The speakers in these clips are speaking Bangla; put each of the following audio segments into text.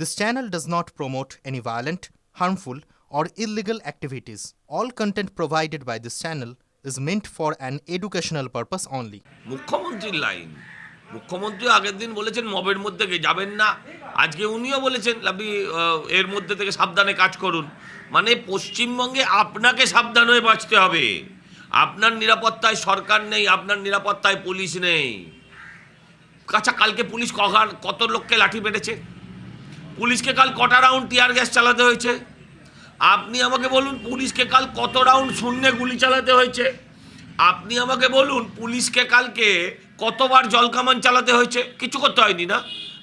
This channel does not promote any violent, harmful, or illegal activities. All content provided by this channel is meant for an educational purpose only. মুখ্যমন্ত্রীর লাইন মুখ্যমন্ত্রী আগের দিন বলেছেন মবের মধ্যে যাবেন না। আজকে উনিও বলেছেন আপনি এর মধ্যে থেকে সাবধানে কাজ করুন। মানে পশ্চিমবঙ্গে আপনাকে সাবধান হয়ে বাঁচতে হবে। আপনার নিরাপত্তায় সরকার নেই আপনার নিরাপত্তায় পুলিশ নেই। আচ্ছা কালকে পুলিশ কত লোককে লাঠি পেটেছে পুলিশকে কাল কটা রাউন্ড টিয়ার গ্যাস চালাতে হয়েছে? আপনি আমাকে বলুন পুলিশকে কাল কত রাউন্ড শূন্যে গুলি চালাতে হয়েছে? আপনি আমাকে বলুন পুলিশকে কালকে কতবার জলকামান চালাতে হয়েছে? কিছু করতে হয়নি না?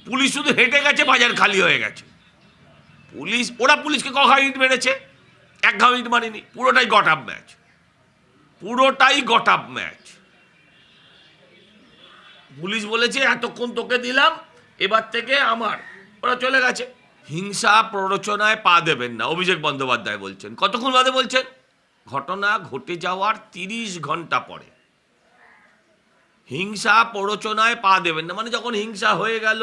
পুলিশ শুধু হেঁটে গেছে, বাজার খালি হয়ে গেছে। পুলিশ, ওরা পুলিশকে ক ঘা ইট মেরেছে? এক ঘা ইট মারিনি, পুরোটাই গট আপ ম্যাচ পুরোটাই গট আপ ম্যাচ পুলিশ বলেছে, এতক্ষণ তোকে দিলাম, এবার থেকে আমার ওরা চলে গেছে। হিংসা প্ররোচনায় পা দেবেন না, অভিষেক বন্দ্যোপাধ্যায় বলছেন। কতক্ষণ বাদে বলছেন? ঘটনা ঘটে যাওয়ার তিরিশ ঘণ্টা পরে। হিংসা প্ররোচনায় পা দেবেন না মানে যখন হিংসা হয়ে গেল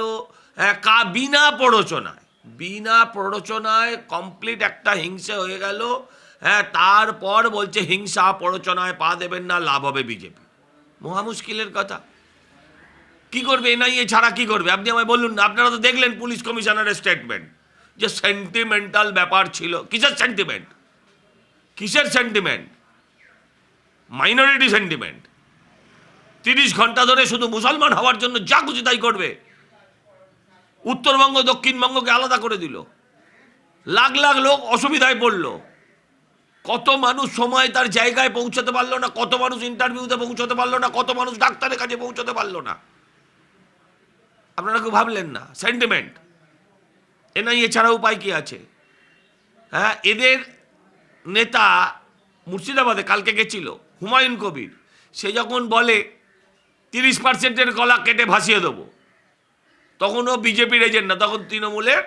কা, বিনা প্ররোচনায় বিনা প্ররোচনায় কমপ্লিট একটা হিংসা হয়ে গেল হ্যাঁ তারপর বলছে হিংসা প্ররোচনায় পা দেবেন না, লাভ হবে বিজেপি। মহা মুশকিলের কথা। কি করবে? এনআইএ ছাড়া কি করবে? আপনি আমায় বলুন না আপনারা তো দেখলেন পুলিশ কমিশনারের স্টেটমেন্ট যে সেন্টিমেন্টাল ব্যাপার ছিল। কিসের সেন্টিমেন্ট কিসের সেন্টিমেন্ট মাইনরিটি সেন্টিমেন্ট তিরিশ ঘণ্টা ধরে শুধু মুসলমান হওয়ার জন্য যা খুশি তাই করবে। উত্তরবঙ্গ, দক্ষিণবঙ্গকে আলাদা করে দিল। লাখ লাখ লোক অসুবিধায় পড়ল। কত মানুষ সময় তার জায়গায় পৌঁছাতে পারল না, কত মানুষ ইন্টারভিউতে পৌঁছাতে পারল না, কত মানুষ ডাক্তারের কাছে পৌঁছাতে পারল না। আপনারা কেউ ভাবলেন না সেন্টিমেন্ট এনআইএ ছাড়া উপায় কি আছে? হ্যাঁ এদের নেতা মুর্শিদাবাদে কালকে গেছিল, হুমায়ুন কবির। সে যখন বলে, তিরিশ পার্সেন্টের গলা কেটে ভাসিয়ে দেবো। তখন ও বিজেপির এজেন্ট না, তখন তৃণমূলের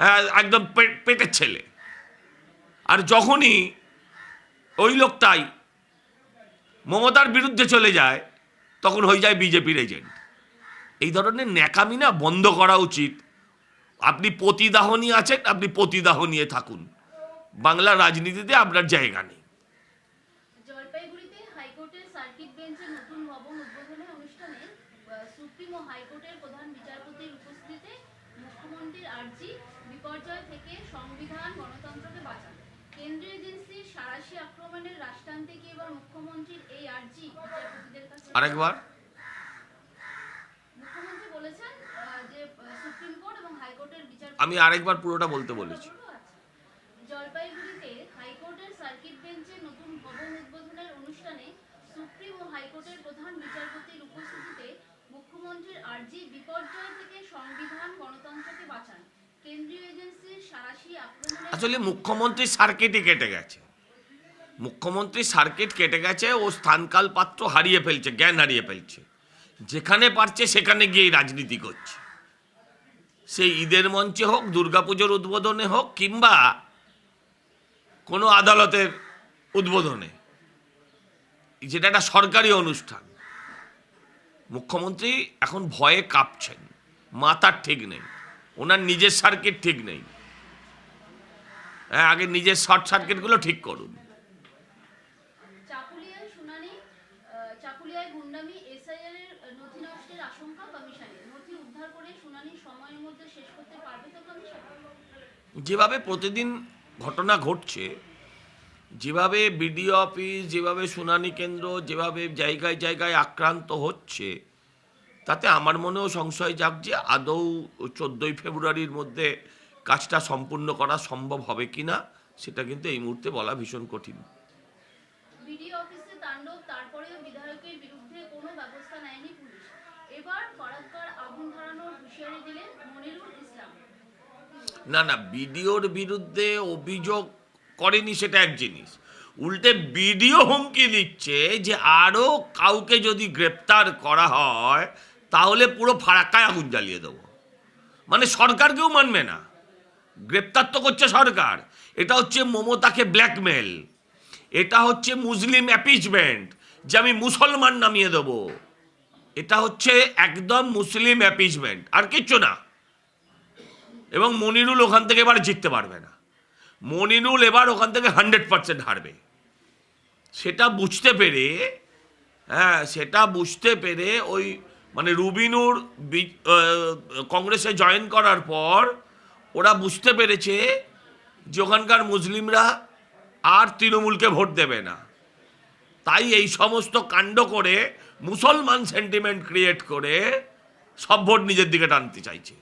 হ্যাঁ একদম পেটের ছেলে। আর যখনই ওই লোকটাই মমতার বিরুদ্ধে চলে যায়, তখন হয়ে যায় বিজেপির এজেন্ট এই ধরনের ন্যাকামি না বন্ধ করা উচিত। আপনি পতিদাহ নিয়ে আছেন আপনি পতিদাহ নিয়ে থাকুন। বাংলা রাজনীতিতে আপনার জায়গা নেই। বিপর্যয় থেকে সংবিধান গণতন্ত্রকে বাঁচান। কেন্দ্রীয় এজেন্সির আক্রমণের রাষ্ট্রান্তে কি এবার মুখ্যমন্ত্রীর এই আর্জি আরেকবার মুখ্যমন্ত্রী বলেছেন আহ, যে আহ, সুপ্রিম কোর্ট এবং হাইকোর্টের বিচার আমি আরেকবার পুরোটা বলতে বলেছি। জলপাইগুড়িতে হাইকোর্টের সার্কিট বেঞ্চের নতুন ভবন উদ্বোধনের অনুষ্ঠানে সুপ্রিম ও হাইকোর্টের প্রধান বিচারপতির উপস্থিতিতে মুখ্যমন্ত্রীর আর্জি বিপর্যয় থেকে সংবিধান গণতন্ত্রকে বাঁচান। কেন্দ্রীয় এজেন্সির সারাশি আক্রমণের আসলে মুখ্যমন্ত্রী সার্কিটই কেটে গেছে। মুখ্যমন্ত্রী সার্কিট কেটে গেছে ও স্থানকাল পাত্র হারিয়ে ফেলছে জ্ঞান হারিয়ে ফেলছে। যেখানে পারছে সেখানে গিয়ে রাজনীতি করছে। সেই ঈদের মঞ্চে হোক, দুর্গাপুজোর উদ্বোধনে হোক, কিংবা কোনো আদালতের উদ্বোধনে, যেটা একটা সরকারি অনুষ্ঠান। মুখ্যমন্ত্রী এখন ভয়ে কাঁপছেন, মাথার ঠিক নেই, ওনার নিজের সার্কিট ঠিক নেই। হ্যাঁ আগে নিজের শর্ট সার্কিটগুলো ঠিক করুন। চাকুলিয়ায় গুন্ডামি এসআইআর নথি নষ্টের আশঙ্কা যেভাবে প্রতিদিন ঘটনা ঘটছে, যেভাবে বিডিও অফিস, যেভাবে শুনানি কেন্দ্র, যেভাবে জায়গায় জায়গায় আক্রান্ত হচ্ছে, তাতে আমার মনেও সংশয় জাগছে, আদৌ চোদ্দোই ফেব্রুয়ারির মধ্যে কাজটা সম্পূর্ণ করা সম্ভব হবে কি না সেটা কিন্তু এই মুহূর্তে বলা ভীষণ কঠিন বিডিও অফিসে তাণ্ডব তারপরেও বিধায়কের বিরুদ্ধে কোনো ব্যবস্থা নেয়নি পুলিশ এবার ফরাক্কার আগুন ধরানোর হুঁশিয়ারি দিলেন মনিরুল ইসলাম না না, বিডিওর বিরুদ্ধে অভিযোগ করেনি সেটা এক জিনিস। উল্টে বিডিও হুমকি দিচ্ছে যে আরও কাউকে যদি গ্রেপ্তার করা হয়, তাহলে পুরো ফারাক্কায় আগুন জ্বালিয়ে দেবো। মানে সরকার কেউ মানবে না। গ্রেপ্তার তো করছে সরকার। এটা হচ্ছে মমতাকে ব্ল্যাকমেল। এটা হচ্ছে মুসলিম অ্যাপিচমেন্ট যে আমি মুসলমান নামিয়ে দেবো। এটা হচ্ছে একদম মুসলিম অ্যাপিচমেন্ট আর কিচ্ছু না। এবং মনিরুল ওখান থেকে এবার জিততে পারবে না। মনিরুল এবার ওখান থেকে হান্ড্রেড পার্সেন্ট হারবে। সেটা বুঝতে পেরে হ্যাঁ সেটা বুঝতে পেরে ওই মানে রুবিনুর কংগ্রেসে জয়েন করার পর ওরা বুঝতে পেরেছে যে ওখানকার মুসলিমরা আর তৃণমূলকে ভোট দেবে না। তাই এই সমস্ত কাণ্ড করে মুসলমান সেন্টিমেন্ট ক্রিয়েট করে সব ভোট নিজের দিকে টানতে চাইছে।